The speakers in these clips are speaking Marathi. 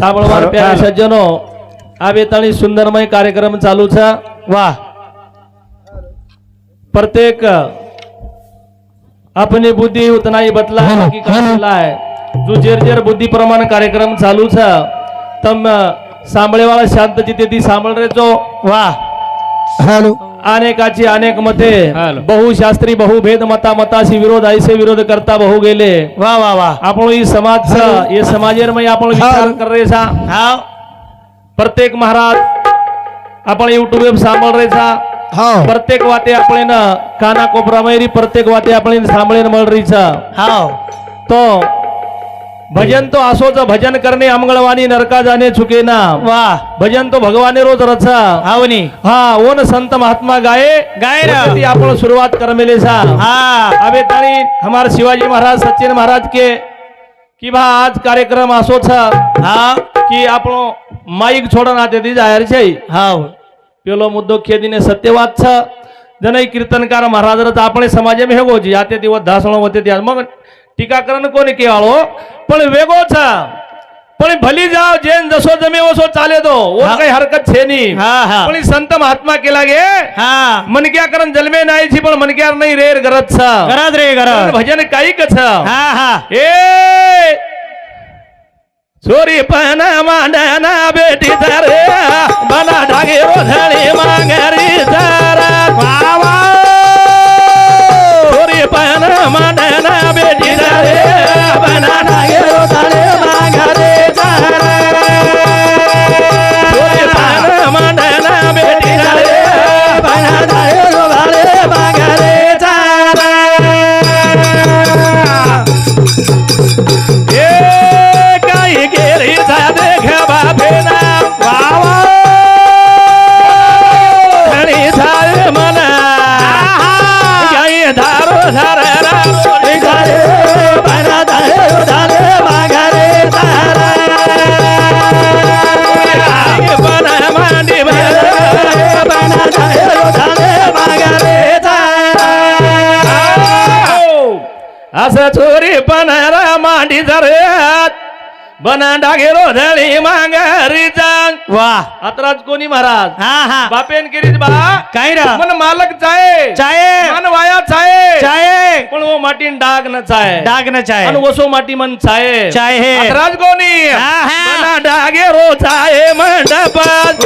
સાંભળવા પ્યારા સજ્જનો આ બેતાળી સુંદરમય કાર્યક્રમ ચાલુ છે વાહ प्रत्येक अपनी बुद्धी उतना ही बदलाय बाकी का बदलाय जो जेर जेर बुद्धी प्रमाण कार्यक्रम चालू છે તમ સાંભળેવાળા શાંત ચિત્તેથી સાંભળ રહેજો વાહ હાલો अनेकाची अनेक मते. बहुशास्त्री बहुभेद मता मताशी विरोध ऐसे विरोध करता बहु गेले. वा वा वा. आपण समाज ये समाजेर आपण विचार कर प्रत्येक महाराज आपण युट्यूब सांभाळ रेसा प्रत्येक वाते आपले ना काना कोपरा प्रत्येक वाते आपण सांभळेन मळ रही सा. तो भजन तो असोच भजन करणे अमंगळवाणी नरका जाणे चुके ना वा. भजन तो भगवाने रोज रचा. आवनी. हा ओन संत महात्मा गाये. गाय ती आपण सुरुवात कर मिले सा. हा. अबे तारी हमारे शिवाजी महाराज सचिन महाराज के. कि भा आज कार्यक्रम असो छा हाँ. कि आपण माईक छोडना ते दी जाहीर छे हाँ पेलो मुद्दो खेदीने सत्यवाद छ जनई कीर्तनकार महाराज रच. आपण समाज में हेगो जी आते दिवस धासण होते त्या मग ટીકાકરણ કોને કહેવાળો પણ વેગો છે પણ ભલી જાવ જેન જશો જમે ઓછો ચાલે તો ઓર હા. કઈ હરકત છે નહીં હા હા પણ ઈ સંત મહાત્મા કે લાગે હા મન ક્યાં કરન જલમે નાઈ છે પણ મન ક્યાં નહીં રેર ગરજ છે ગરજ રે ગરજ ભજન કાઈક છે હા હા એ છોરી પના માંડના બેટી તારે બના ઢાગે રોધણી માંગરી તારા असं चोरी पण मांडी धरत. बनाडा गेलो धळी मांगारी जांग वा. अतराज कोणी महाराज? हा हा. बापेन किरीज बा. काय ना मन मालक चाय. चाय. मन वाया चाय. चाय. पण वो माटीन डाग न चाय. डाग न चाय. आणि वसो माटी मन चाय. चाय हे. राज कोणी? हा हा. डागे रो चाय मंडपात.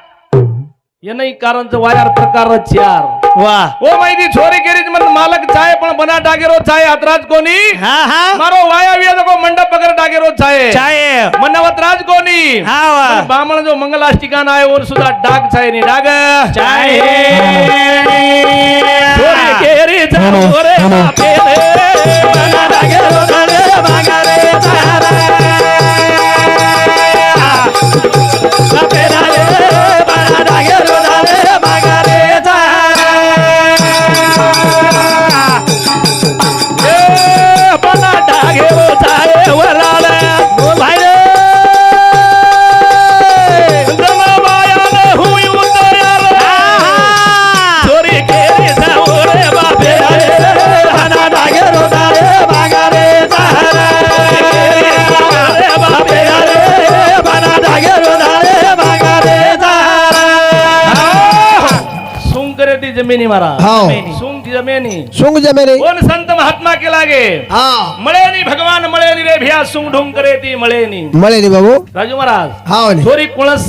ये नाही कारणचं वायर प्रकार यार. वा. ओ माहिती छोरी केरीच मत मालक चाय पण बना डागेरो चाय हातराज कोणी? हा हा. मारो वाया विया को मंडप पकड़ डागेरो चाय. चाय. मनावत राज कोणी? हा वा. बामण जो मंगलाष्टिकान आहे और सुद्धा डाग चाय नी डाग. चाय. छोरी केरी જમેની મારા હા સૂંઘ જમેની સૂંઘ જમેની કોણ સંત મહાત્મા કે લાગે હા મળે ની ભગવાન મળે ની રે ભ્યા સૂંઘ ઢોંગ કરે તી મળે ની મળે ની બાબુ રાજુ મહારાજ હા ની થોરી કુળસ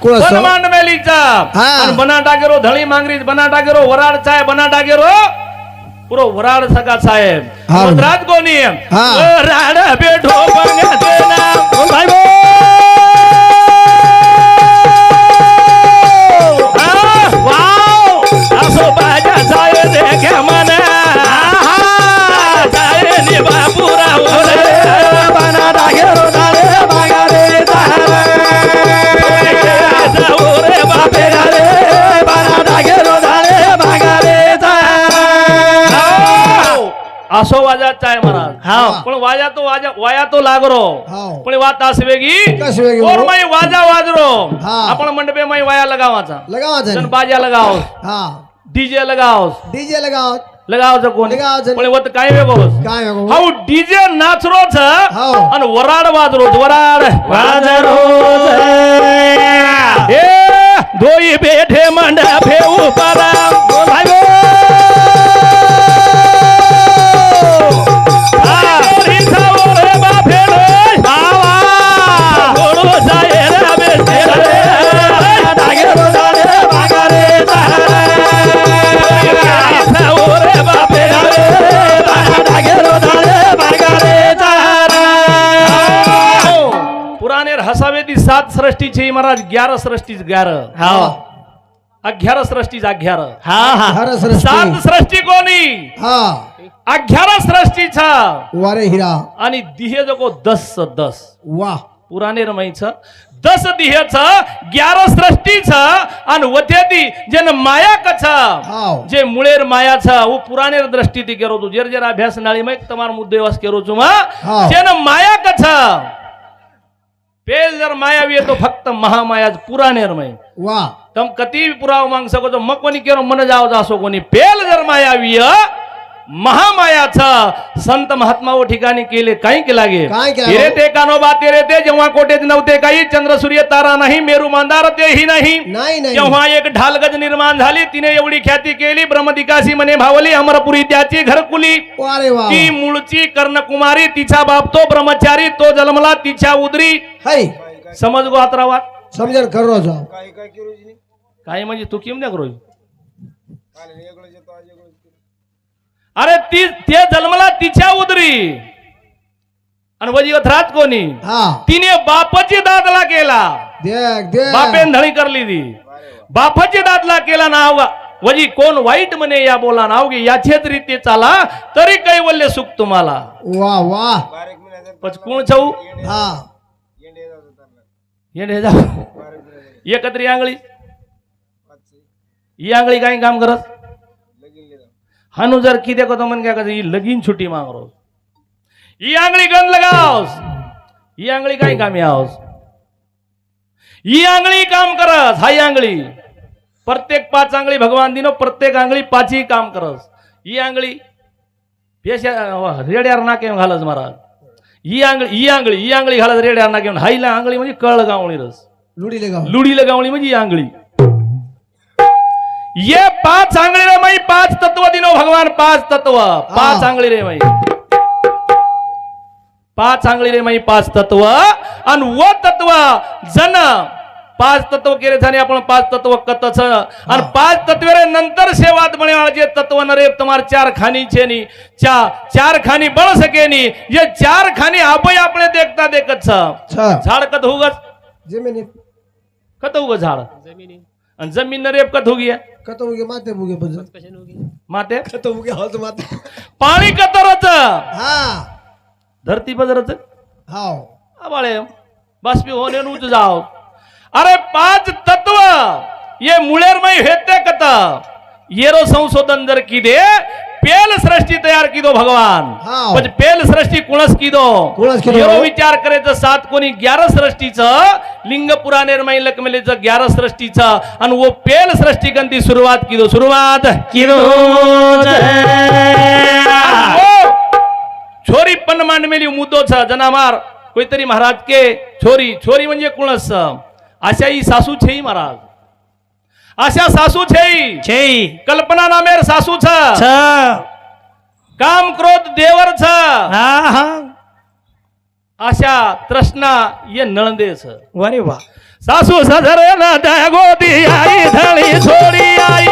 કુળસ મેલી ચા અને બનાટા ગેરો ધણી માંગરી બનાટા ગેરો વરાળ ચાય બનાટા ગેરો પૂરો વરાળ સગા સાહેબ વરાળ કોની વરાળ બેડ वाजा वाया तो लागरो. पण वात असवेगी और मय वाजा वाजरो. हा. आपण मंडपे मय वाया लगावाचा. लगावाचा. जण बाजा लगाव. डीजे लगाव. डीजे लगाव. लगाव कोण? पण वत काय वेगोस काय वेगळं? हाऊ डीजे नाचरोच हाव. आणि वराड वाजरोच वराड. वाजरो हे दोई बेठे मंडपे उपारा. सात सृष्टी छे महाराज ग्यारह सृष्टी ग्यारह. हो. अग्यारह सृष्टी अग्यारह. हा हा. सात सृष्टी. सृष्टी कोणी? हा. अग्यारह सृष्टी छ वारे हिरा. आणि दिहे जगो दस दस. वा पुराने रमाई छ दस दिह छ ग्यारह सृष्टि छ अन वथेती जन माया क छ जे मुळेर माया छ वो पुरानेर दृष्टि ती करो तू. जर जर अभ्यास नाळी मै तमार मुद्दे वास करो चुमा जन माया क छ જેને માયા ક છે પેલ જર માયાવી તો ફક્ત મહામાયા જ પુરાનેરમય વાહ તમ કતી પુરાવો માંગ શકો છો મકોની કેરો મને જાવ જાશો કોની પેલ જર માયાવી महामायाचा संत महात्मा व ठिकाणी केले काही केला गे. काय ते कानोबा तेरे ते जेव्हा कोटे नव्हते काही चंद्र सूर्य तारा नाही मेरू मांदार तेही नाही. नाही जेव्हा एक ढालगज निर्माण झाली तिने एवढी ख्याती केली ब्रह्मदिकासी मने भावली अमरपुरी त्याची घरकुली. ती मूळची कर्णकुमारी तिचा बाप तो ब्रह्मचारी तो जन्मला तिच्या उदरी. हाय. समज गो आत्रावात समजण काय म्हणजे तू किम द्या करू अरे ती ते जन्मला तिच्या उदरी. आणि वजी रात कोणी? हा. तिने बापाची दादला केला. देख देख. बापेन धणी करली ती. बापाची दादला केला नाव वजी कोण वाईट म्हणे या बोला नाव घे याचेच रीती चाला तरी कैवल्य सुख तुम्हाला. वा वा. पच कोण छऊ? हा. येडे जा एकत्री आंगळी. ही आंगळी काही काम करत? हानू जर किती करतो म्हण काय ही लगीन छुट्टी माग रोज ही आंगळी गण लगावस. ही आंगळी काही कामी आहोस ही आंगळी काम करस हाई आंगळी. प्रत्येक पाच आंगळी भगवान दिनो प्रत्येक आंगळी पाचही काम करस. ही आंगळी पेशा रेड्यावर नाके घालस महाराज. ही आंगळी ही आंगळी ही आंगळी घालस रेड्यावर नाके हाईला आंगळी म्हणजे कळ गावणी. रस लुडी लगाओ लुडी लगावणी म्हणजे ही आंगळी. ये पाच चांगले रे माई पाच तत्व दिनो भगवान पाच तत्व. पाच चांगले रे माई. पाच चांगले रे माई पाच तत्व. आणि व तत्व जन. पाच तत्व केले झाले आपण पाच तत्व कतच. आणि पाच तत्व रे नंतर सेवात बने तत्व न रे तुम्हार चार खानी छेनी चा चार खानी बळ सकेनी ये चार खानी आपय आपले देखता देखत झाड कत होगस जमिनी कत होग झाड? जमिनी आणि जमीन न रेप कत होगी कत उगे माते बुगे बज माते? कत उगे हात माते. पाणी कतरच हा. धरती बदरच हाव. आबाळे बाष्पी होणे उच जाव. अरे पाच तत्व ये मुळेरमय हेते कत. येरो संशोधन जर किदे पेल सृष्टी तयार किदो भगवान? हाव. म्हणजे पेल सृष्टी कुणस किदो? कुणस किदो? येरो विचार करायचं सात कोणी ग्यारह सृष्टीचं लिंग पुराणेरमय लकमेलेचं ग्यारह सृष्टीचं आणि वो पेल सृष्टी कंती सुरुवात किदो? सुरुवात किरो ओ, छोरी पण मांडमेली मुद्दो छ जनामार कोणतरी महाराज के छोरी छोरी म्हणजे कुणस अशा ही सासू छेई महाराज. अशा सासू छे कल्पना नामेर सासू छ। काम क्रोध देवर छ। हा हा। अशा तृष्णा ये नळंदे छ। वारे वा। सासू सजर न आई धळी छोरी आई।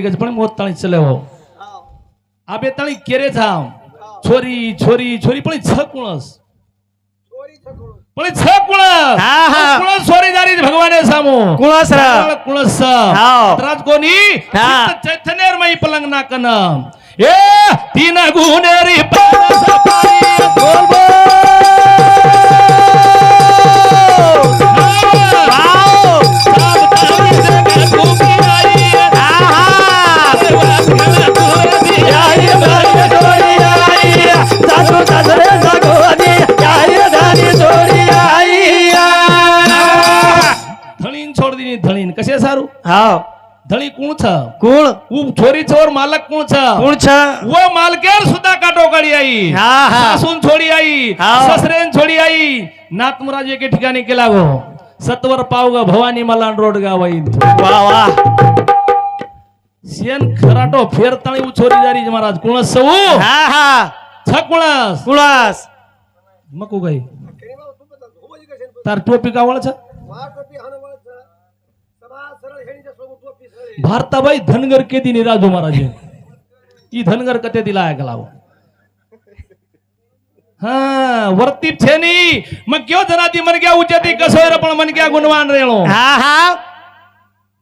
ગજ પણ મોત તાણી ચલેવો આ બે તાણી કેરે જામ છોરી છોરી છોરી પણ છ કુણસ પણ છ કુણસ હા, હા. કુણસ છોરી દારી જ ભગવાને સામો કુણસ રા. કુણસ હાવ. ત્રાજ કોની હા. ચૈતનેર મય પલંગ ના કનમ એ તીન ગુનેરી પાસ પાઈ બોલ વાવ. કશે સારું હાવ ધણી કોણ છે કુણ ઉ છોરી છોર માલક કોણ છે કુણ છે वो मालकेर सुद्धा काटो काढी आई हा, हा. सासून छोडी आई हा. ससरेन छोडी आई नातमराज एके ठिकाणी केला गो सत्वर पाव ग भवानी मलान रोड गावाई વાહ વાહ शेन खराटो फेरताळी उछोरी जारी महाराज कुणस सऊ હા હા छ कुणस કુણસ मकू गाई तार टोपी कावळ छ भारताबाई धनगर के दिनी राजू महाराज ई धनगर कते दिला ऐकलाव हा वरती छेनी मग क्यों जनाती मन गया उचती कसोर पण मन गया गुणवान रेणो। हा हा।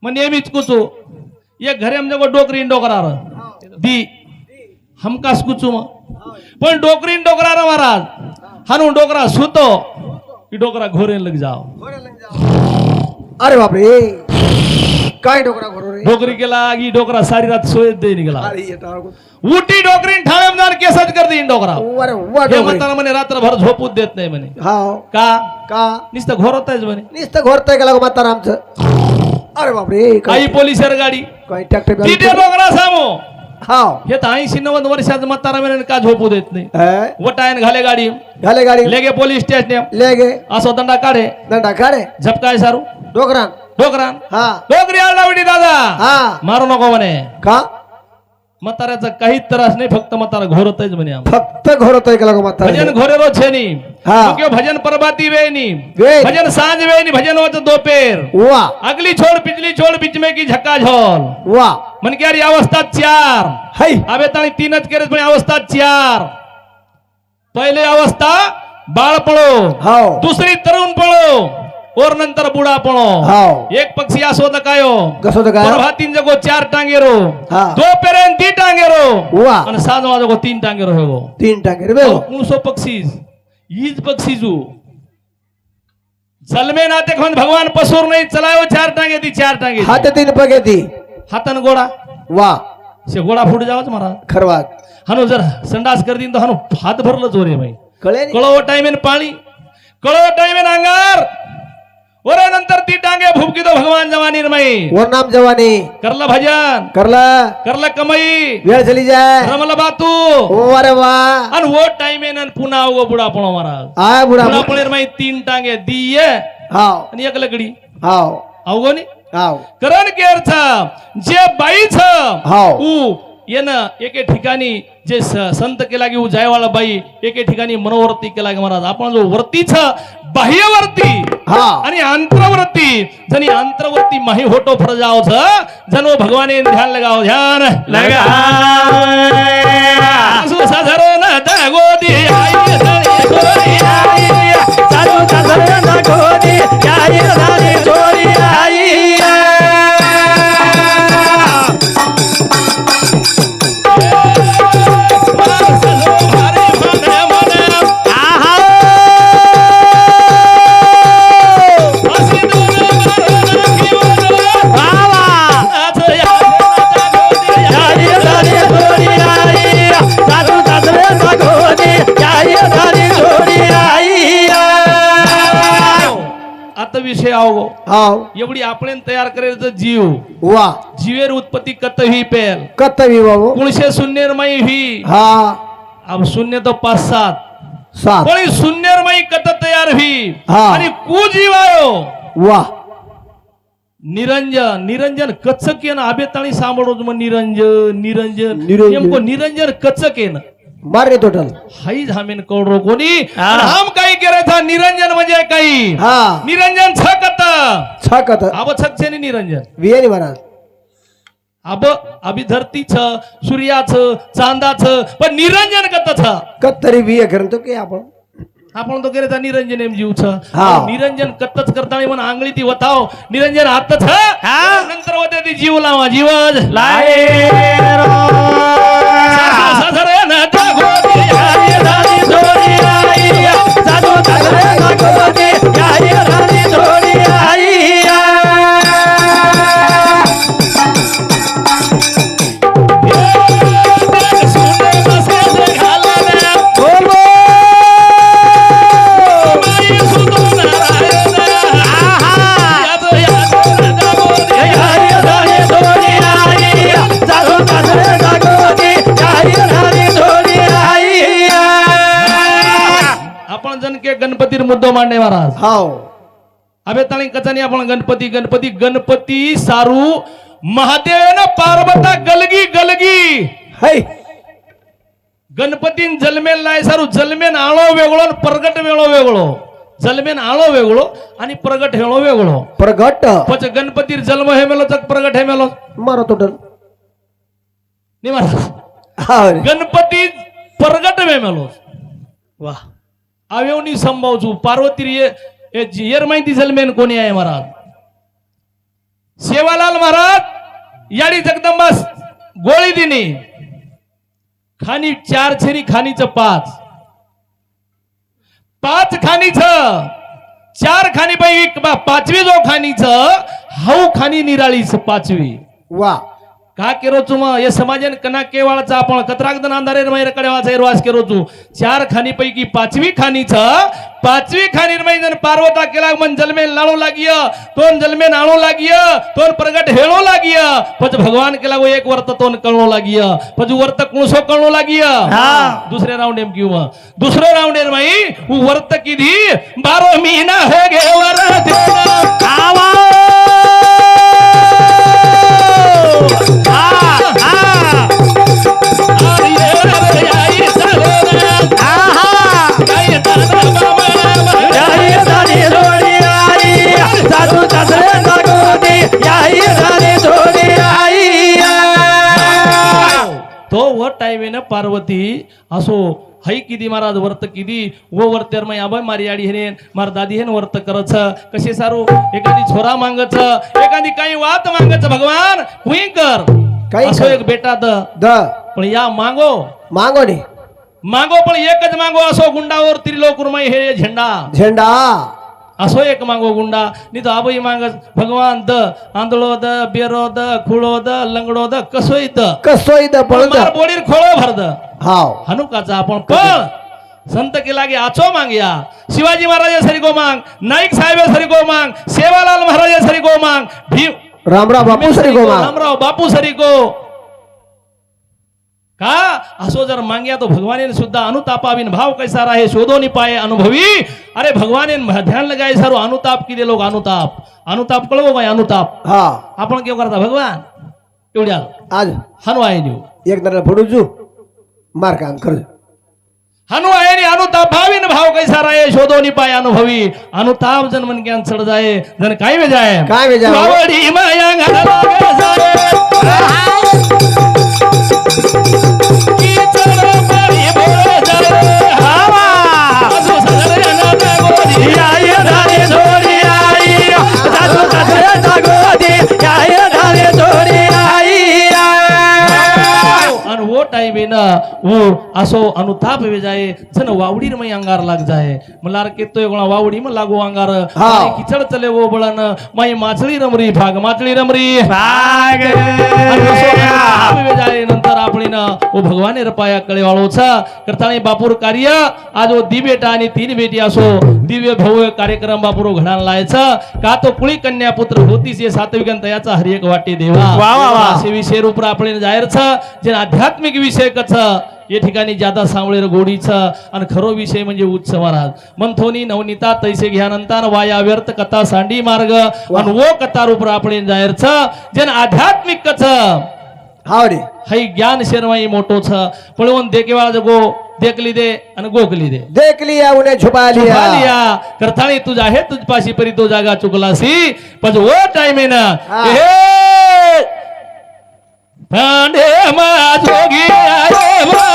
मन नेहमीच कुचो। ये घरे हम जगो डोकरी डोकरार। दी हमकास कुचो मग पण डोकरी डोकरार महाराज। हनु डोकरा सुतो की डोकरा घोरे लग जाओ। घोरे लग जाओ। अरे बापरे. काय डोकरा बरोबर डोकरी केला की डोकरा सारी रात सोयत दे निघाला. उठी डोकरीन ठाळमदार केसात कर देईन डोकरा. म्हणताना म्हणे रात्रभर झोपूच देत नाही म्हणे. हा का? का? नुसतं घोरतायच म्हणे. नुसतं घोरताय गेला म्हातारा आमचं? अरे बापरे काही पोलिसर गाडी. काही ट्रॅक्टर डोकरा सामो. हा हे तर ऐंशी नव्वद वर्षाचं म्हातारा म्हणे का झोपू देत नाही? ए, वटायन घाले गाडी. घाले गाडी. लेगे पोलीस स्टेशन. ले गे असो दंडा काढे. दंडा काढे. झपकाय सारू. डोकरा डोकरा हा. डोकरी आडावडी दादा. हा. मारू नको म्हणे. का? म्हाताऱ्याचा काही त्रास नाही फक्त म्हातारा घोरतच म्हणे फक्त घोरत आहे का म्हातारा? भजन घोरेरो छेनी. हा. भजन परभाती वेनी वेनी. भजन सांज वेनी भजन वाच दोपेर. वा. अगली छोड़ पिछली छोड़ बीच में की झक्का झोल. वा. मन की अरे अवस्था चार. है. अबे ताणी तीनच केलेच पण अवस्था चार. पहिले अवस्था बाळ पळो हो. दुसरी तरुण पळो. और नंतर बुढापणो एक पक्षी असो दकायो काय। कसो तर तीन जगो चार टांगेरो। दो पेरेन ती टांगेरो। अन साजवा जगो तीन टांगेरो हेगो। तीन टांगेरो बे सो पक्षी। ईज पक्षी जो। जलमे नाते खोन भगवान पसुर नहीं चलायो चार टांगे दी चार टांगे हाथ तीन पगे दी। हातन गोडा। वा से गोडा फुट जावच मारा खरवात हनु जर संडास कर दिन तो हनु हात भरलं जोरे भाई। कळे कळव टाइमेन पाणी। कळव टाइमेन अंगार। नंतर ती टांगे भूपकी तो भगवान जवा निर्मयी वर नाम जवानी. करला भजन. करला. करला कमाई. वेळ चली जाय. रमला बातू. अरे वा. आणि वो टाइमेन आणि पुन्हा उगो बुडापणो महाराज. आय बुडा बुडापणेर माई तीन टांगे दिये. हाव. आणि एक लकडी हाव. अवगोनी हाव. करण केर छ जे बाई छ हाव. ऊ येन एके ठिकाणी जे संत केला की ऊ जायवाळा बाई एके ठिकाणी मनोवर्ती केला की महाराज आपण जो वर्ती छ बाह्यवर्ती हा. आणि अंतरवर्ती. जनी अंतरवर्ती माही होटो फरजाव छ जनो भगवाने ध्यान लगाओ ध्यान लगा साधारण दागोदी आई साधारण दागोदी आई हाव. एवढी आपण तयार करायचं जीव. वा. जीवेर उत्पत्ती कत ही पेल. कत्तवी बाबू. कुणशे शून्यरमयी ही. हा. अब शून्य तो पाच सात. सात. पण शून्यरमयी कत तयार ही. हा. आणि कुजीवायो. वा. निरंजन निरंजन कचकेन आबेताळी सांभाळो मग निरंजन निरंजन. निरंजन. नेमकं निरंजन कचकेन मारे टोटल हाई जामीन करोडो कोणी? हम काही केलं निरंजन म्हणजे काही. निरंजन छकत. छकत. अब छकचे निरंजन. वियानी महाराज. अब अभी धरती छ चांदा चांदाच पण निरंजन कत छ विय करतो आपण? आपण तो निरंजन एम जीव छ निरंजन कत्तच करता पण आंगळी ती वताव. निरंजन हात छ नंतर होते ती जीव लावा जीवज. लाय ಭಗವತೆ खातिर मुद्दो मांडे महाराज। हाव अबे तळी कचानी आपण गणपती गणपती गणपती सारू महादेव पार्वता गलगी गलगी। है। गणपतीन जलमेल नाही सारू जलमेन आळो वेगळो प्रगट वेळो वेगळो। जलमेन आळो वेगळो आणि प्रगट हेळो वेगळो। प्रगट। पच गणपतीर जन्म हे मेलो तर प्रगट हे मेलो। मारो तो डन नी गणपती प्रगट वे मेलो। वा આવ્યોની સંભાવ છું પાર્વતી એ એ યેર માહિતી જલમેન કોની आहे महाराज सेवालाल महाराज याडी जगदंबा गोळी दिनी खानी चार छेरी खानीचं पाच पाच खानीच चार खानी पैकी पा- पाचवी जो खानीच हाऊ खानी निराळीच पाचवी વાહ का केरो तू मग? या समाजाने कना केवाळाचा आपण. कत्रागदन अंधारे मैर कडेवाचा एरवास केरो तू चार खानी पैकी पाचवी खानीच पाचवी खानी मैदन पार्वता केला मन जलमे लाळू लागिय. तोन जलमे नाळू लागिय. तोन प्रगट हेळो लागिय. पच भगवान केला वो एक वर्त तोन कळणो लागिय. पच वर्त कुणसो कळणो लागिय? हा. दुसरे राऊंड एम किंवा दुसरं राऊंड एम माई वर्त किधी? बारो महिना हे वर तो व पार्वती. असो है किदी महाराज वर्त किदी? व वर्तेर मै अभय मारी आडी हेरेन मार दादी हेन वर्त करच. कसे सारू? एखादी छोरा मागच एखादी काही वात मागच भगवान. हुई कर. काही असो एक बेटा द. द. पण या मागो. मागो नाही मागो पण एकच मागो. असो गुंडावर त्रिलोकुरमय हे झेंडा. झेंडा. असो एक मागो गुंडा नि तो आबोई मांग भगवान द आंधळो द बेरो द खुळो द लंगडो द कसोई द कसोई द बळद बोडीर खोळो भर द हाव हनुकाचा आपण पळ संत के लागे आचो मांग या शिवाजी महाराज सरी गो मांग नाईक साहेब सरी गो मांग सेवालाल महाराज सरी गो मांग भीम रामराव बापू सरी गो मांग रामराव बापू सरी गो का? असो जर मांग्या तो भगवान सुद्धा अनुतापाविन भाव कैसा राहे शोधो पाये अनुभवी. अरे भगवान ध्यान लगाय सारो अनुताप किती लोक अनुताप? अनुताप कळवो बाई अनुताप? हा. आपण केव करता भगवान? एवढ्या. आज. हनुआ एक दादा फोडू जू मार काम कर. हनुआयने अनुताप भावीन भाव कैसा राहे शोधो पाय अनुभवी. अनुताप जन मन ज्ञान चढ जाय जन काय वेजाय? काय वेजाय? माया घाला आणि वो टाइम ना वो असो अनुताप वे जाय जन वावडीर मै अंगार लाग जाय मला केतोय गोळा वावडी म लागो अंगार हा. किचड चले गो बळन माई माचळी रमरी भाग माचळी रमरी अनुताप वे जाय नंतर आपण ओ भगवाने रपाया कळे वाळो छ करताणी बापूर कार्य आज ओ दी बेटा आणि तीन बेटी असो दिव्य भव्य कार्यक्रम बापूर घडान लायचं का तो कुळी कन्या पुत्र होतीस ये सात्विकन तयाचा हर एक वाटे देवा वा, वा, वा. असे विषय रूप आपण जाहीर छ जे आध्यात्मिक विषयकचं या ठिकाणी जादा सांवळेर गोडीचं आणि खरो विषय म्हणजे उच्च महाराज मंथोनी नवनीता तैसे घ्यानंतर वाया व्यर्थ कथा सांडी मार्ग. आणि वो कथा रूप आपण जायरच जन आध्यात्मिक कच हावडे. हाय ज्ञान शेरवाई मोठोच पळवून देखेवाळ गो देखली दे आणि गोकली दे. देखली या उने झुपा लिया करतानी तुझा हे तुझपाशी परी तो जागा चुकलासी. पण वो टाइम आहे ना. हा. हे तांडे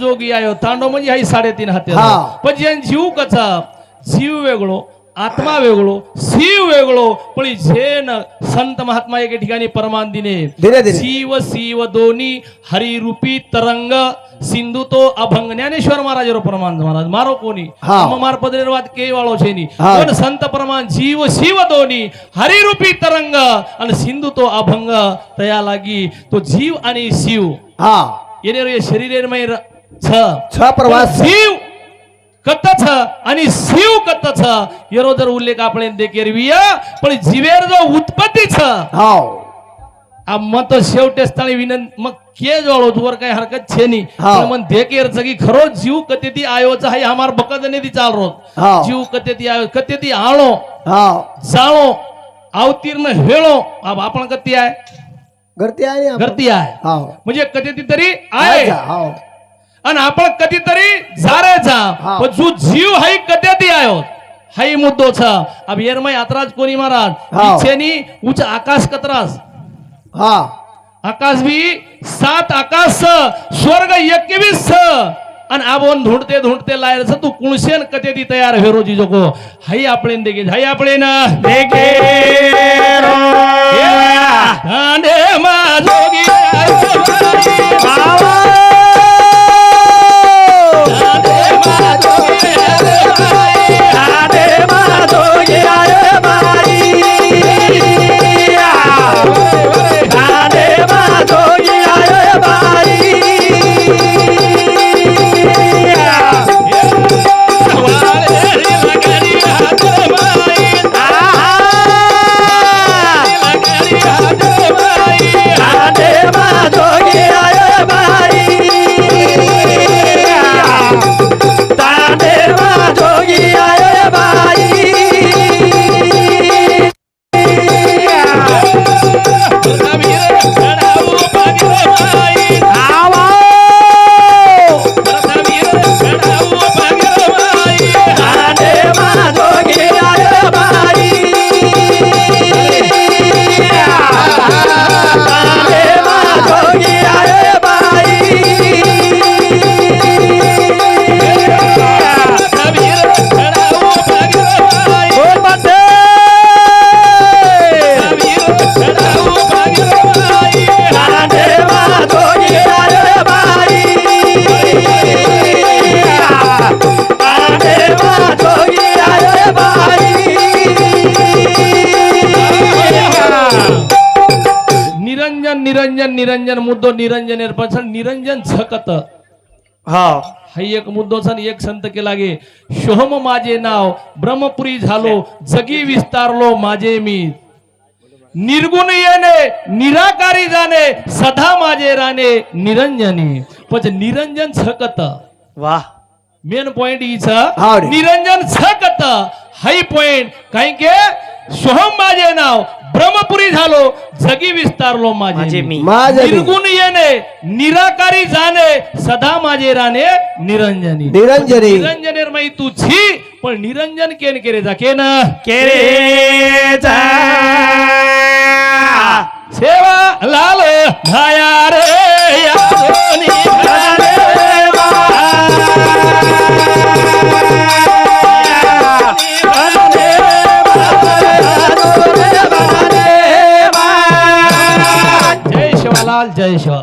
जोगी आयो तांडव म्हणजे हाई साडेतीन हाते पण ज्यान जीव कचा जीव वेगळो आत्मा वेगळो शिव वेगळो पण झेन संत महात्मा एके ठिकाणी परमान दिने. शिव शिव दोन्ही हरिरूपी तरंग सिंधु तो अभंग. ज्ञानेश्वर महाराज परमान महाराज मारो कोणी? मार पदनिर्वाद के वाळो छेनी पण संत परमान जीव शिव दोन्ही हरिरूपी तरंग आणि सिंधू तो अभंग तया लागी तो जीव आणि शिव हा. येणे शरीर છ છ પ્રવાસ શિવ કરતા છ અને શિવ કરતા છ એનો જર ઉલ્લેખ આપણે તે કરવીએ પણ જીવેર જો ઉત્પત્તિ છ હાવ આ મન તો काही हरकत छे નહીં मन धेकेर सगळी खरो जीव कतेती आयो चा हाय हमार नाही ती चालरो जीव कतेती आयो कतेती आळो हाव. साळो अवतीर्ण हेळो. आपण कती आहे? घरती आहे घरती आहे. म्हणजे कतेती तरी आहे. हाव. आणि आपण कधीतरी झारायचा हा. पण जो जीव हाई कधी आयो हाई मुद्दो छ. अब येरमय यात्राज कोणी महाराज? हा. इच्छेनी उच्च आकाश कतरास हा. आकाश भी सात आकाश स, स्वर्ग एकवीस स. आणि आपण धुंडते धुंडते लायर तू कुणसेन कधी ती तयार हेरो जी जोको हाई आपले देगे हाई आपले ना देगे. मा निरंजन मुद्दो निरंजन एरपण निरंजन झकत. हा हाई एक मुद्दो एक संत के लागे शोहम माझे नाव ब्रह्मपुरी झालो जगी विस्तारलो माझे मी. निर्गुण येणे निराकारी जाणे सदा माझे राणे निरंजनी. पच निरंजन झकत. वाह. मेन पॉइंट रे. निरंजन छकत हाई पॉइंट काही के सोहम माझे नाव ब्रह्मपुरी झालो जगी विस्तारलो माझे मी. निर्गुण येणे निराकारी जाणे सदा माझे राणे निरंजनी. निरंजनी. निरंजनेर माई तू छी पण निरंजन केन केरे जा केन? केरे जा. सेवा लाल धाया रे रे ஆனால் ஜெய் சிவா